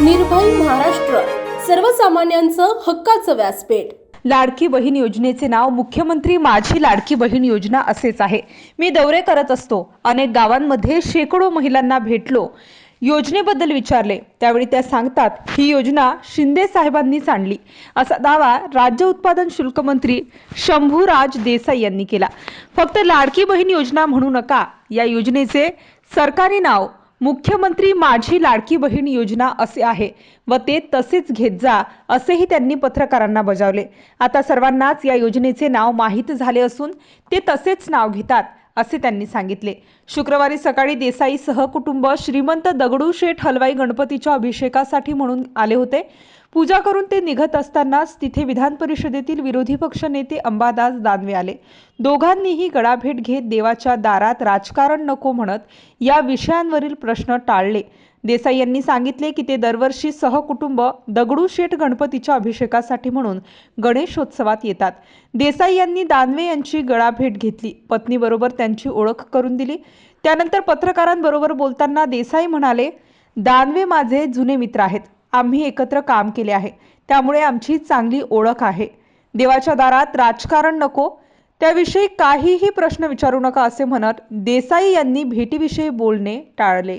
निर्भय महाराष्ट्र. सर्वसामान्यांचं हक्काचं व्यासपीठ. लाडकी बहीण योजनेचे नाव मुख्यमंत्री माझी लाडकी बहीण योजना असेच आहे. मी दौरे करत असतो. अनेक गावांमध्ये शेकडो महिलांना भेटलो. योजनेबद्दल विचारले. त्यावेळी त्या सांगतात ही योजना शिंदे साहेबांनीच आणली. असा दावा राज्य उत्पादन शुल्क मंत्री शंभूराज देसाई यांनी केला. फक्त लाडकी बहीण योजना म्हणू नका. या योजनेचे सरकारी नाव मुख्यमंत्री माझी लाडकी बहीण योजना असे आहे व ते तसेच घेत जा असेही त्यांनी पत्रकारांना बजावले. आता सर्वांनाच या योजनेचे नाव माहीत झाले असून ते तसेच नाव घेतात. असे त्यांनी सांगितले. शुक्रवारी सकाळी देसाई सहकुटुंब श्रीमंत दगडूशेठ हलवाई गणपतीच्या अभिषेकासाठी म्हणून आले होते. पूजा करून ते निघत असतानाच तिथे विधान परिषदेतील विरोधी पक्ष नेते अंबादास दानवे आले. दोघांनीही गळाभेट घेत देवाच्या दारात राजकारण नको म्हणत या विषयांवरील प्रश्न टाळले. देसाई यांनी सांगितले की ते दरवर्षी सहकुटुंब दगडूशेठ गणपतीच्या अभिषेकासाठी म्हणून गणेशोत्सवात येतात. देसाई यांनी दानवे यांची गळाभेट घेतली. पत्नीबरोबर त्यांची ओळख करून दिली. त्यानंतर पत्रकारांबरोबर बोलताना देसाई म्हणाले दानवे माझे जुने मित्र आहेत. आम्ही एकत्र काम केले आहे. त्यामुळे आमची चांगली ओळख आहे. देवाच्या दारात राजकारण नको. त्याविषयी काहीही प्रश्न विचारू नका असे म्हणत देसाई यांनी भेटीविषयी बोलणे टाळले.